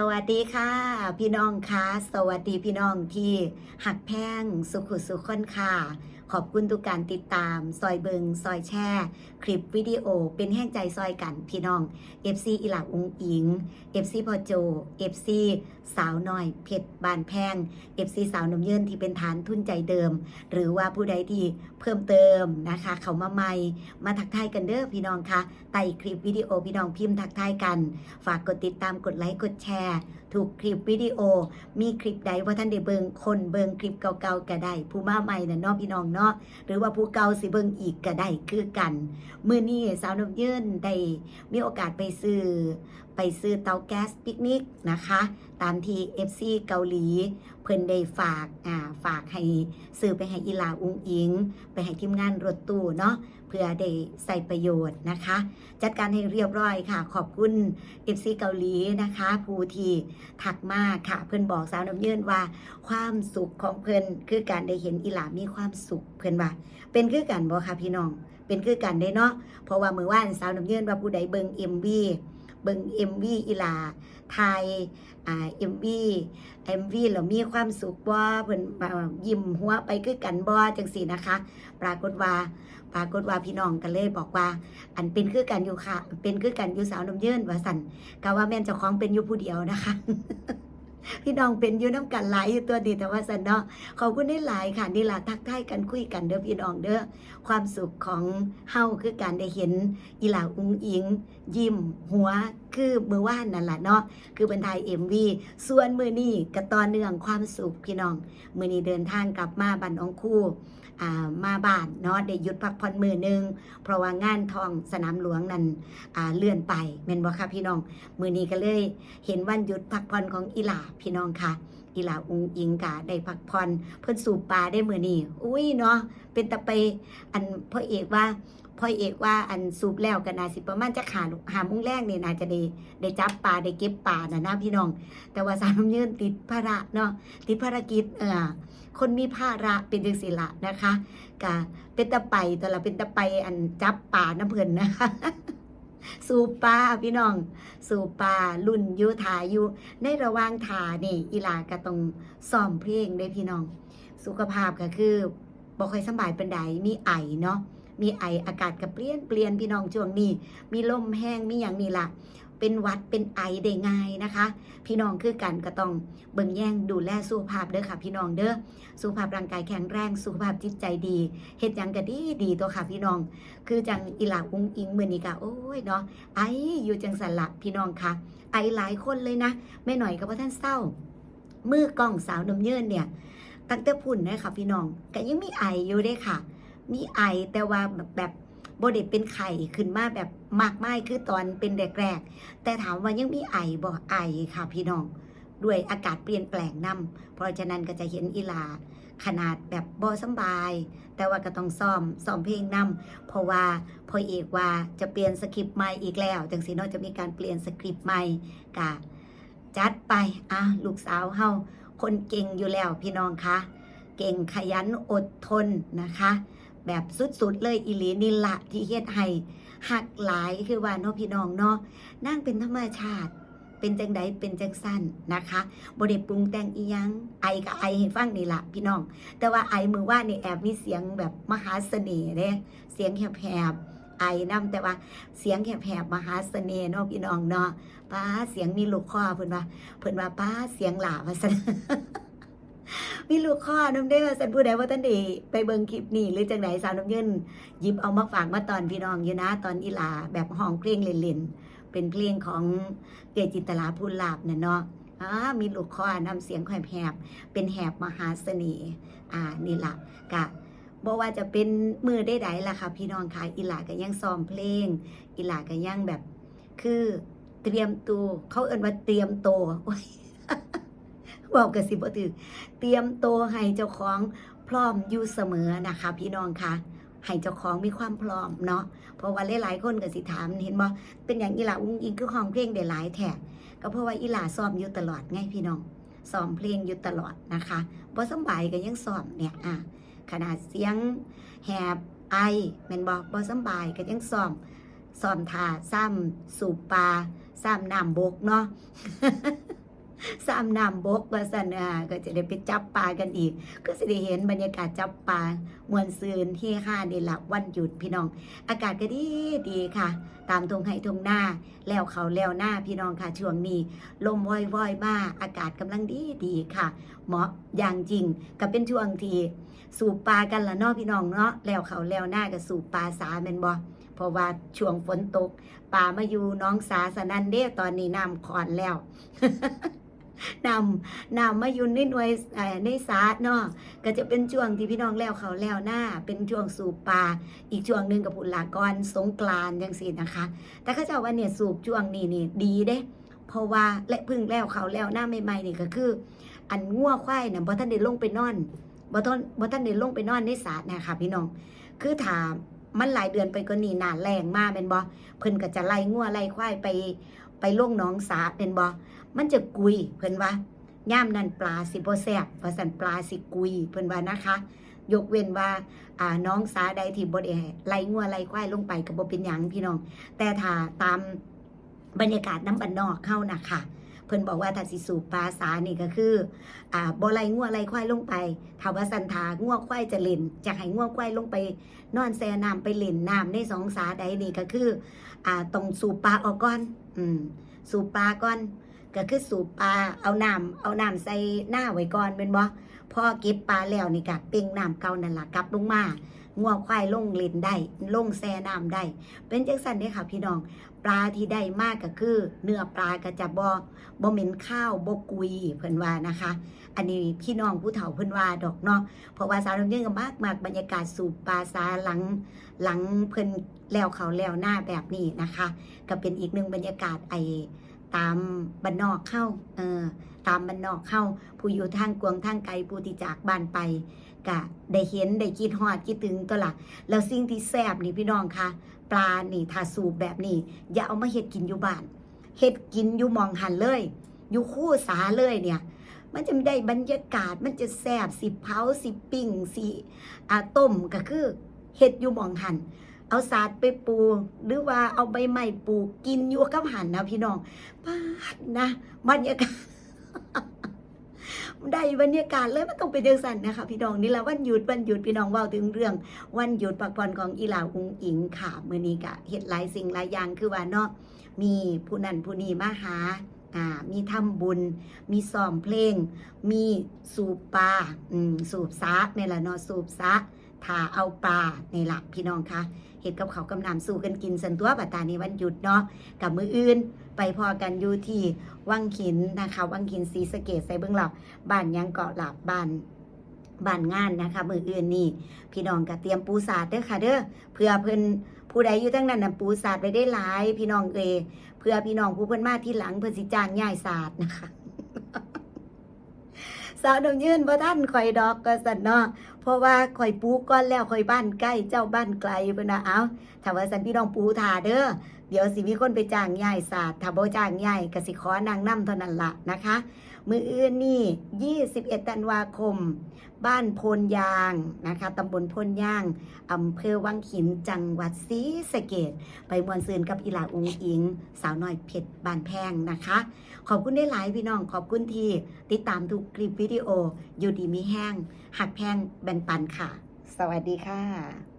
สวัสดีค่ะ พี่น้องคะสวัสดีพี่น้องที่หักแพงสุขุสุขคนค่ะ ขอบคุณทุกการติดตาม ซอยเบิง ซอยแช่ คลิปวิดีโอ เป็นแห้งใจซอยกันพี่น้อง FC อีหลาอุงอิง FC พอโจ FC สาวน้อย เพชรบานแพง FC สาวนมเยินที่เป็นฐานทุนใจเดิม หรือว่าผู้ใดที่เพิ่มเติมนะคะ เขามาใหม่ มาทักทายกันเด้อพี่น้องคะใต้คลิปวิดีโอพี่น้องพิมพ์ทักทายกัน ฝากกดติดตามกดไลค์กดแชร์ถูกคลิปวิดีโอ มีคลิปใดว่าท่านได้เบิงคนเบิงคลิปเก่าๆก็ได้ผู้มาใหม่นะเนาะพี่น้องเนาะหรือว่าผู้เก่าสิเบิงอีกก็ได้คือกัน มื้อนี้สาวนมยืนได้มีโอกาสไปซื้อ ไปซื้อเตาแก๊สปิกนิกนะคะ ตามที่ FC เกาหลี เพิ่นได้ฝากอ่าฝากให้ซื้อไปให้อีหลาอุงอิง ไปให้ทีมงานรถตู้เนาะเพื่อได้ใส่ประโยชน์นะคะ จัดการให้เรียบร้อยค่ะ ขอบคุณ FC เกาหลีนะคะผู้ที่ถักมาค่ะ เพื่อนบอกสาวน้ำยืนว่า ความสุขของเพื่อนคือการได้เห็นอีหลามีความสุขเพื่อนว่า เป็นคือกันบ่ค่ะพี่น้อง เป็นคือกันได้เนาะเพราะว่ามือว่านสาวน้ำยืนว่าผู้ใดเบิง MV เบิง MV อีลาไทยอ่า MV MV แล้วมีความสุขบ่เพิ่นยิ้มหัวไปคือกันบ่จังซี่นะคะ ปรากฏว่าปรากฏว่าพี่น้องกันเลยบอกว่า อันเป็นคือกันอยู่ค่ะ เป็นคือกันอยู่สาวน้ำเยินว่าสันกะว่าแม่นเจ้าของเป็นอยู่ผู้เดียวนะคะ พี่น้องเป็นอยู่น้ำกันหลายอยู่ตัวดีแต่ว่าสันเนาะขอบคุณได้หลายค่ะนี่ล่ะทักทายกันคุยกันเด้อพี่น้องเด้อความสุขของเฮาคือการได้เห็นอีหลาอุ้งอิง ยิ้ม หัวคือมือว่านนั่นแหละเนาะคือเป็นไทยเอ็มวีส่วนมือนี้ก็ต่อเนื่องความสุขพี่น้อง มือนี้เดินทางกลับมาบ้านองคู่ามาบ้านเนาะได้หยุดพักผ่อนมือหนึง เพราะว่างานทองสนามหลวงนั้นเลื่อนไปแม่นบ่ค่ะพี่น้อง มือนี้ก็เลยเห็นวันหยุดพักผ่อนของอีหลาพี่น้องค่ะอีหลาอุงอิงกะได้พักผ่อนเพิ่นสูบปลาได้มือนี้อุ้ยเนาะเป็นตะไปอันพ่อเอกว่าพ่อเอกว่าอันสูบแล้วก็น่าสิประมาณจะขาหามุ้งแรกนี่ยนาจะได้ได้จับปลาได้เก็บปลานะนะพี่น้อง แต่ว่าสามยืนติดภาระเนาะติดภารกิจเออคนมีภาระเป็นจังสิละนะคะกะเป็นตะไปแต่ละเป็นตะไปอันจับป่าน้ำเพิ่นนะคะ สู่ปลาพี่น้อง สู่ปลารุ่นอยูทาอยู่ในระหว่างทานี่อีหลาก็ต้องซ่อมเพลงได้พี่น้อง สุขภาพก็คือบ่ค่อยสบายเป็นใดมีไอเนาะมีไออากาศก็เปลี่ยนเปลี่ยนพี่น้องช่วงนี้ มีลมแห้งมีอย่างนี้ล่ะ เป็นวัดเป็นไอได้ง่ายนะคะ พี่น้องคือกันก็ต้องเบิ่งแย่งดูแลสุขภาพเด้อค่ะ พี่น้องเด้อสุขภาพร่างกายแข็งแรงสุขภาพจิตใจดีเฮ็ดยังก็ดีดีตัวค่ะพี่น้อง คือจังอีหลาอุ้งอิงเมื้อนี้ก็โอ้ยเนาะไออยู่จังสันละพี่น้องค่ะ ไอหลายคนเลยนะแม่หน่อยก็บ่ท่านเศร้ามือกล้องสาวนมเยินเนี่ยตั้งแต่พุ่นนะคะพี่น้องก็ยังมีไออยู่เด้ค่ะ มีไอแต่ว่าแบบแบบ บไดเป็นไข่ขึ้นมาแบบมากไม้คือตอนเป็นแรกๆแต่ถามว่ายังมีไอบ่ไอค่ะพี่น้อง ด้วยอากาศเปลี่ยนแปลงนํเพราะฉะนั้นก็จะเห็นอีหลาขนาดแบบบ่สบาย แต่ว่าก็ต้องซ้อมซ้อมเพลงนํเพราะว่าพอเอกว่าจะเปลี่ยนสคริปต์ใหม่อีกแล้วจังสีนาะจะมีการเปลี่ยนสคริปต์ใหม่กะจัดไปอะลูกสาวเฮาคนเก่งอยู่แล้วพี่น้องคะเก่งขยันอดทนนะคะ แบบสุดๆเลยอิลีนิละที่เฮ็ดให้หักหลายคือว่าเนาะพี่น้องเนาะนั่งเป็นธรรมชาติ เป็นจังใดเป็นจังสั้นนะคะบริปรุงแต่งอียังไอกับไอให้ฟังนี่ละพี่น้อง แต่ว่าไอมือว่านี่แอบมีเสียงแบบมหาเสน่ห์เด้เสียงแหบไอนํแต่ว่าเสียงแหบๆมหาเสน่ห์เนาะพี่น้องเนาะป้าเสียงมีลูกคอเพิ่นว่าเพิ่นว่าป้าเสียงหลาว่าซั่น มีลูกคอน้ำเด้อสันผู้ใดว่าท่านดีไปเบิงคลิปนี้หรือจังไหนสาวน้ำเยินหยิบเอามาฝากมาตอนพี่น้องอยู่นะ ตอนอีหลาแบบห้องเพลงเล่นๆเป็นเพลงของเกจินตลาพูนลาบเนี่ยเนาะอ่ามีลูกคอนำเสียงแหบๆเป็นแหบมหาเสน่ห์อ่านี่ละกะบอกว่าจะเป็นมือได้ใดล่ะค่ะพี่น้องค่ะอีหลาก็ยังซ้อมเพลง อีหลาก็ยังแบบ คือเตรียมตัวเขาเอิ้นว่าเตรียมตัวโอ้ย บอกกันสิบ่ถือเตรียมตัวให้เจ้าของพร้อมอยู่เสมอนะคะ พี่น้องคะให้เจ้าของมีความพร้อมเนาะเพราะว่าหลายๆคนก็สิถามเห็นบ่เป็นอย่างอีหลาอุ้งอิงคือห้องเพลงได้หลายแท้ก็เพราะว่าอีหลาซ้อมอยู่ตลอดไงพี่น้องซ้อมเพลงอยู่ตลอดนะคะบ่สบายก็ยังซ้อมเนี่ยอะขนาดเสียงแหบไอแมนบ่บ่สบายก็ยังซ้อมซ้อมท่าซ้ำสูบปลาซ้ำน้ำบกเนาะ สามน้ำบกว่าสันอ่าก็จะได้ไปจับปลากันอีก ก็จะได้เห็นบรรยากาศจับปลามวนซืนที่ห้าเดละวันหยุดพี่น้อง อากาศก็ดีดีค่ะ ตามทงไห้ทงหน้า แล้วเขาแล้วหน้าพี่น้องค่ะช่วงนี้ลมวอยวอยๆมาอากาศกำลังดีดีค่ะ เหมาะอย่างจริงก็เป็นช่วงทีสูบปลากันละเนาะพี่น้องเนาะแล้วเขาแล้วหน้าก็สูบปลาสาแม่นบ่เพราะว่าช่วงฝนตกปลามาอยู่น้องสาสนันเด้ตอนนี้น้ำขอนแล้ว นำนำมายู่ในหน่วยในสาเนาะก็จะเป็นช่วงที่พี่น้องแล้วเขาแล้วหน้า เป็นช่วงสูบปลาอีกช่วงหนึ่งกับผุนหลากรสงกรานต์จังสีนะคะ แต่เขาเจ้าว่าเนี่ยสูบช่วงนี้นี่ดีเด้ เพราะว่าและพึ่งแล้วเขาแล้วหน้าใหม่ๆนี่ก็คือ อันง่วควายน่ะบ่ท่านได้ลงไปนอนบ่ท่านบ่ท่านได้ลงไปนอนในสระนะคะพี่น้อง คือถามมันหลายเดือนไปก็นี่หนาแรงมากเป็นบ่เพิ่นก็จะไล่ง่วไล่ควายไปไปลงน้องสาเป็นบ่ มันจะกุยเพิ่นว่าย่ามนั่นปลาสิบ่แซ่บว่าซั่นปลาสิกุยเพิ่นว่านะคะ ยกเว้นว่าอ่าน้องสาใดที่บ่ได้ให้ไล่งัวไล่ควายลงไปก็บ่เป็นหยังพี่น้อง แต่ถ้าตามบรรยากาศน้ำบันนอกเข้านะคะเพิ่นบอกว่าถ้าสิสูบปลาสานี่ก็คืออ่าบ่ไล่งัวไล่ควายลงไปถ้าว่าสันทางัวควายจะเล่นจะให้งัวควายลงไป นอนแช่น้ำไปเล่นน้ำในสองสาใดนี่ก็คืออ่าต้องสูบปลาออกก่อนอืมสูบปลาก่อน ก็คือสูบปลาเอาน้ำเอาน้ำใส่หน้าไว้ก่อนเป็นบ่พอเก็บปลาแล้วนี่ก็เป่งน้ำเก่านั่นล่ะกลับลงมางัวควายลงเล่นได้ลงแช่น้ำได้ เป็นจังซั่นเด้ค่ะพี่น้อง ปลาที่ได้มากก็คือ เนื้อปลาก็จะบ่บ่เหม็นข้าวบ่กุยเพิ่นว่านะคะ อันนี้พี่น้องผู้เฒ่าเพิ่นว่าดอกเนาะเพราะว่าสาวน้ำเยื่อก็มากมากบรรยากาศสูบปลาสาหลังหลังเพิ่นแล้วเขาแล้วหน้าแบบนี้นะคะ ก็เป็นอีกหนึ่งบรรยากาศไอ ตามบ้านนอกเข้าเออตามบ้านนอกเข้า ผู้อยู่ทางกวงทางไกลผู้ที่จากบ้านไปก็ได้เห็นได้คิดฮอดคิดถึงตัวละแล้วสิ่งที่แซบนี่พี่น้องคะปลานี่ถ้าสูบแบบนี้ อย่าเอามาเฮ็ดกินอยู่บ้านเฮ็ดกินอยู่มองหันเลย อยู่คู่สาเลยเนี่ย มันจะได้บรรยากาศมันจะแซบสิเผาสิปิ้งสิอาต้มก็คือเฮ็ดอยู่มองหัน เอาสาดไปปลูกหรือว่าเอาใบไม้ปลูกกินอยู่กับหันนะพี่น้องป้าดนะบรรยากาศได้บรรยากาศเลยมันต้องเป็นจังสันนะคะพี่น้องนี่แหละวันหยุดวันหยุดพี่น้องว่าถึงเรื่อง วันหยุดปักผ่อนของอีหลาอุงอิงค่ะมื้อนี้ก็เฮ็ดหลายสิ่งหลายอย่างคือว่าเนาะมีผู้นั้นผู้นี้มาหาอ่ามีทำบุญ มีซ้อมเพลง มีสูบปลาอืมสูบซะนี่แหละเนาะสูบซะ ถาเอาปลาในหละพี่น้องคะเห็ดกับเขากำนำสู่กันกินสันตัวบัดตานีวันหยุดเนาะกับมืออื่น ไปพอกันอยู่ที่วังขินนะคะวังขินศรีสะเกดใส่เบื้องหลับบ้านยังเกาะหลับบ้านบ้านงานนะคะมืออื่นนี่ พี่น้องก็เตรียมปูสาดเด้อค่ะเด้อเพื่อเพิ่นผู้ใดอยู่ทั้งนั้นนะปูสาดไปได้หลาย พี่น้องเอยเพื่อพี่น้องผู้เพิ่นมาที่หลังเพิ่นสิจ้างย่ายศาสตร์นะคะสาวดงยืนบ่ท่านข่อยดอกก็สันเนาะ ราะว่าคอยปูก้อนแล้วคอยบ้านใกล้เจ้าบ้านไกลเพิ่นนะเอาถ้าว่าสันพี่น้องปูถาเด้อเดี๋ยวสิมีคนไปจ้างย่ายศาสตร์ถ้าบ่จ้างย่ายก็สิขอนางนํเท่านั้นละนะคะ มืออื่นนี่ 21 ธันวาคม บ้านโพนยางนะคะตำบลโพนยางอำเภอวังหินจังหวัดศรีสะเกดไปมวนซืนกับอีหลาอุงอิง สาวน้อยเพชรบานแพงนะคะ ขอบคุณได้หลายพี่น้องขอบคุณที่ติดตามทุกคลิปวิดีโออยู่ดีมีแห้งหักแพงแบ่งปันค่ะ สวัสดีค่ะ